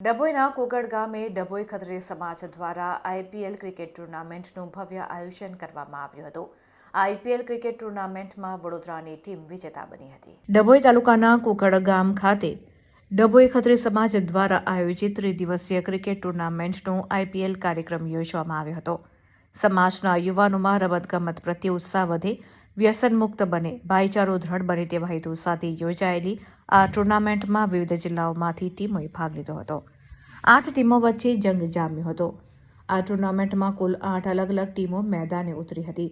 ડભોઈના કોગડ ગામે ડભોઈ ખત્રી સમાજ દ્વારા આઈપીએલ ક્રિકેટ ટુર્નામેન્ટનું ભવ્ય આયોજન કરવામાં આવ્યું હતું. આઈપીએલ ક્રિકેટ ટુર્નામેન્ટમાં વડોદરાની ટીમ વિજેતા બની હતી. ડભોઈ તાલુકાના કોકડ ગામ ખાતે ડભોઈ ખત્રી સમાજ દ્વારા આયોજિત ત્રિદિવસીય ક્રિકેટ ટુર્નામેન્ટનો આઈપીએલ કાર્યક્રમ યોજવામાં આવ્યો હતો. સમાજના યુવાનોમાં રમતગમત પ્રત્યે ઉત્સાહ વધે વ્યસન મુક્ત બને. ભાઈચારો દ્રઢ બને તેવા હેતુ સાથે યોજાયેલી આ ટુર્નામેન્ટમાં વિવિધ જિલ્લાઓમાંથી ટીમોએ ભાગ લીધો હતો. આઠ ટીમો વચ્ચે જંગ જામ્યો હતો. આ ટુર્નામેન્ટમાં કુલ આઠ અલગ અલગ ટીમો મેદાને ઉતરી હતી,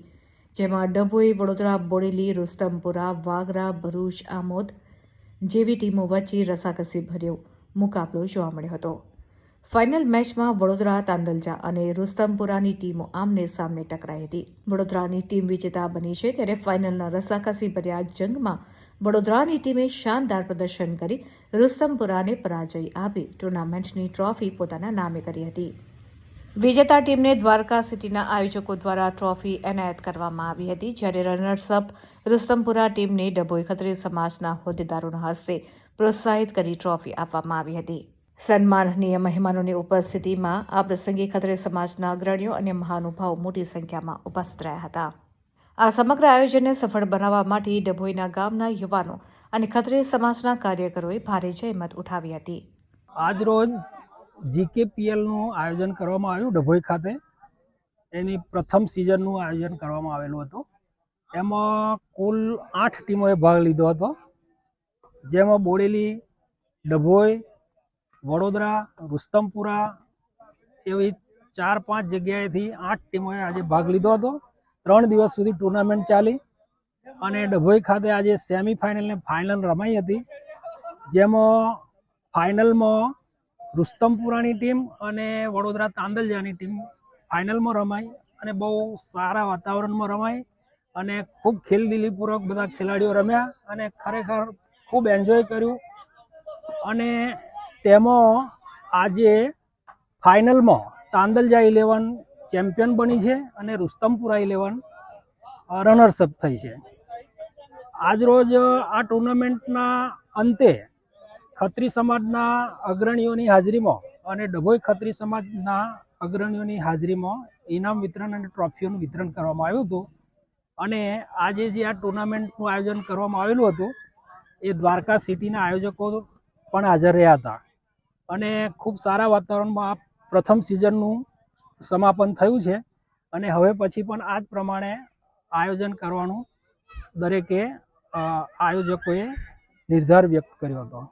જેમાં ડભોઈ, વડોદરા, બોડેલી, રુસ્તમપુરા, વાગરા, ભરૂચ, આમોદ જેવી ટીમો વચ્ચે રસાકસી ભર્યો મુકાબલો જોવા મળ્યો હતો. ફાઇનલ મેચમાં વડોદરા, તાંદલજા અને રુસ્તમપુરાની ટીમો આમને સામને ટકરાઈ હતી. વડોદરાની ટીમ વિજેતા બની છે ત્યારે ફાઇનલના રસાકસી ભર્યા જંગમાં વડોદરાની ટીમે શાનદાર પ્રદર્શન કરી રુસ્તમપુરાને પરાજય આપી, ટુર્નામેન્ટની ટ્રોફી પોતાના નામે કરી હતી. વિજેતા ટીમને દ્વારકા સિટીના આયોજકો દ્વારા ટ્રોફી એનાયત કરવામાં આવી હતી, જ્યારે રનર્સઅપ રુસ્તમપુરા ટીમને ડભોઈ ખત્રી સમાજના હોદ્દેદારોના હસ્તે પ્રોત્સાહિત કરી ટ્રોફી આપવામાં આવી હતી. સન્માનનીય મહેમાનોની ઉપસ્થિતિમાં આ પ્રસંગે ખત્રે સમાજના અગ્રણીઓ અને મહાનુભાવો મોટી સંખ્યામાં ઉપસ્થિત રહ્યા હતા. આ સમગ્ર આયોજનને સફળ બનાવવા માટે ડભોઈના ગામના યુવાનો અને ખત્રે સમાજના કાર્યકરોએ ભારે જહેમત ઉઠાવી હતી. આજ રોજ જીકેપીએલનું આયોજન કરવામાં આવ્યું, ડભોઈ ખાતે. એની પ્રથમ સિઝનનું આયોજન કરવામાં આવેલું હતું. એમાં કુલ આઠ ટીમોએ ભાગ લીધો હતો. જેમાં બોડેલી, ડભોઈ વડોદરા, રુસ્તમપુરા એવી ચાર પાંચ જગ્યાએથી આઠ ટીમોએ આજે ભાગ લીધો હતો. ત્રણ દિવસ સુધી ટુર્નામેન્ટ ચાલી અને ડભોઈ ખાતે આજે સેમિફાઇનલ ને ફાઇનલ રમાઈ હતી. જેમાં ફાઇનલમાં રુસ્તમપુરાની ટીમ અને વડોદરા તાંદલજાની ટીમ ફાઇનલમાં રમાઈ અને બહુ સારા વાતાવરણમાં રમાઈ અને ખૂબ ખેલદિલીપૂર્વક બધા ખેલાડીઓ રમ્યા અને ખરેખર ખૂબ એન્જોય કર્યું. અને તેમાં આજે ફાઇનલમાં તાંદલજા ઇલેવન ચેમ્પિયન બની છે અને રુસ્તમપુરા ઇલેવન રનર્સઅપ થઈ છે. આજરોજ આ ટુર્નામેન્ટના અંતે ખત્રી સમાજના અગ્રણીઓની હાજરીમાં અને ડભોઈ ખત્રી સમાજના અગ્રણીઓની હાજરીમાં ઇનામ વિતરણ અને ટ્રોફીઓનું વિતરણ કરવામાં આવ્યું હતું. અને આજે જે આ ટુર્નામેન્ટનું આયોજન કરવામાં આવેલું હતું, એ દ્વારકા સિટીના આયોજકો પણ હાજર રહ્યા હતા. અને ખૂબ સારા વાતાવરણમાં આ પ્રથમ સિઝનનું સમાપન થયું છે. અને હવે પછી પણ આ જ પ્રમાણે આયોજન કરવાનું દરેકે આયોજકોએ નિર્ધાર વ્યક્ત કર્યો હતો.